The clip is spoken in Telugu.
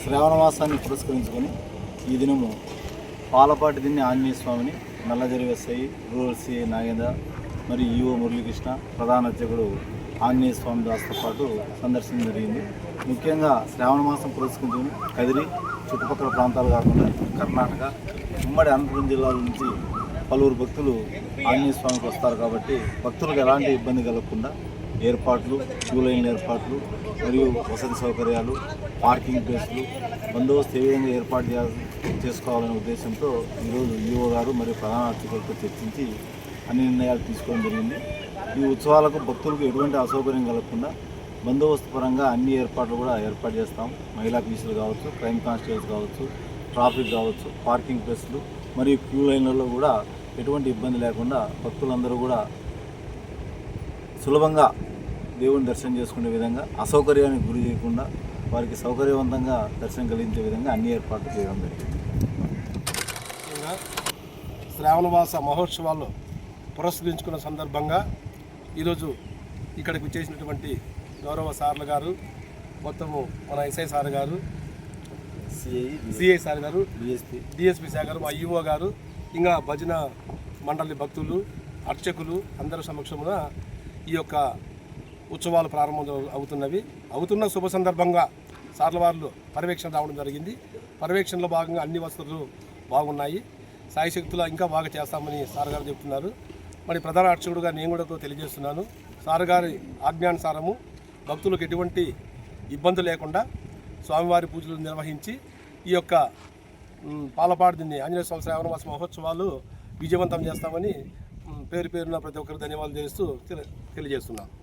శ్రావణమాసాన్ని పురస్కరించుకొని ఈ దినము పాలపాటి దిన్ని ఆంజనేయ స్వామిని నల్లజరి వెస్సయ్యి రూరల్ సిఐ నాగేంద్ర మరియు ఈఓ మురళీకృష్ణ ప్రధాన అర్చకుడు ఆంజనేయ స్వామి దాస్తో పాటు సందర్శన జరిగింది. ముఖ్యంగా శ్రావణ మాసం పురస్కరించుకుని కదిరి చుట్టుపక్కల ప్రాంతాలు కాకుండా కర్ణాటక ఉమ్మడి అనంతపురం జిల్లాల నుంచి పలువురు భక్తులు ఆంజనేయ స్వామికి వస్తారు కాబట్టి భక్తులకు ఎలాంటి ఇబ్బంది కలగకుండా ఏర్పాట్లు క్యూ లైన్ ఏర్పాట్లు మరియు వసతి సౌకర్యాలు పార్కింగ్ ప్లేస్లు బందోబస్తు ఏ విధంగా ఏర్పాటు చేసుకోవాలనే ఉద్దేశంతో ఈరోజు ఈఓ గారు మరియు ప్రధాన అర్చకులతో చర్చించి అన్ని నిర్ణయాలు తీసుకోవడం జరిగింది. ఈ ఉత్సవాలకు భక్తులకు ఎటువంటి అసౌకర్యం కలగకుండా బందోబస్తు పరంగా అన్ని ఏర్పాట్లు కూడా ఏర్పాటు చేస్తాం. మహిళా పీసులు కావచ్చు క్రైమ్ కానిస్టేబుల్స్ కావచ్చు ట్రాఫిక్ కావచ్చు పార్కింగ్ ప్లేస్లు మరియు క్యూ లైన్లలో కూడా ఎటువంటి ఇబ్బంది లేకుండా భక్తులందరూ కూడా సులభంగా దేవుని దర్శనం చేసుకునే విధంగా అసౌకర్యానికి గురి చేయకుండా వారికి సౌకర్యవంతంగా దర్శనం కలిగించే విధంగా అన్ని ఏర్పాట్లు చేయడం జరిగింది. ముఖ్యంగా శ్రావణమాస మహోత్సవాలు పురస్కరించుకున్న సందర్భంగా ఈరోజు ఇక్కడికి వచ్చేసినటువంటి గౌరవ సార్లు గారు మొత్తము మన ఎస్ఐ సార్ గారు సిఐ సిఐ సార్ గారు డిఎస్పీ. డిఎస్పి సార్ గారు మా యుఓ గారు ఇంకా భజన మండలి భక్తులు అర్చకులు అందరి సమక్షమున ఈ యొక్క ఉత్సవాలు ప్రారంభం అవుతున్నవి. అవుతున్న శుభ సందర్భంగా సార్లవారులు పర్యవేక్షణ రావడం జరిగింది. పర్యవేక్షణలో భాగంగా అన్ని వసతులు బాగున్నాయి. సాయశక్తులు ఇంకా బాగా చేస్తామని సార్ గారు చెప్తున్నారు. మరి ప్రధాన అర్చకుడుగా నేను కూడా తెలియజేస్తున్నాను. సార్ గారి ఆజ్ఞానుసారము భక్తులకు ఎటువంటి ఇబ్బంది లేకుండా స్వామివారి పూజలు నిర్వహించి ఈ యొక్క మ్, ఆంజనేయ స్వామి శ్రావణమాస మహోత్సవాలు విజయవంతం చేస్తామని పేరు పేరున ప్రతి ఒక్కరికి ధన్యవాదాలు తెలుస్తూ తెలి- తెలియజేస్తున్నాను.